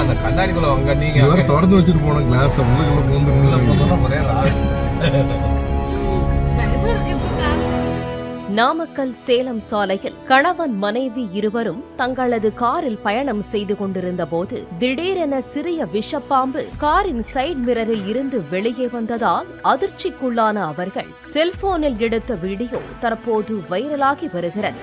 அந்த கண்ணாடிக்குள்ள வாங்க நீங்க இவர் திறந்து வச்சுட்டு போன கிளாஸ் உள்ளுக்குள்ள ஒரே. நாமக்கல் சேலம் சாலையில் கணவன் மனைவி இருவரும் தங்களது காரில் பயணம் செய்து கொண்டிருந்த போது திடீரென சிறிய விஷப்பாம்பு காரின் சைடு மிரரில் இருந்து வெளியே வந்ததால் அதிர்ச்சிக்குள்ளான அவர்கள் செல்போனில் எடுத்த வீடியோ தற்போது வைரலாகி வருகிறது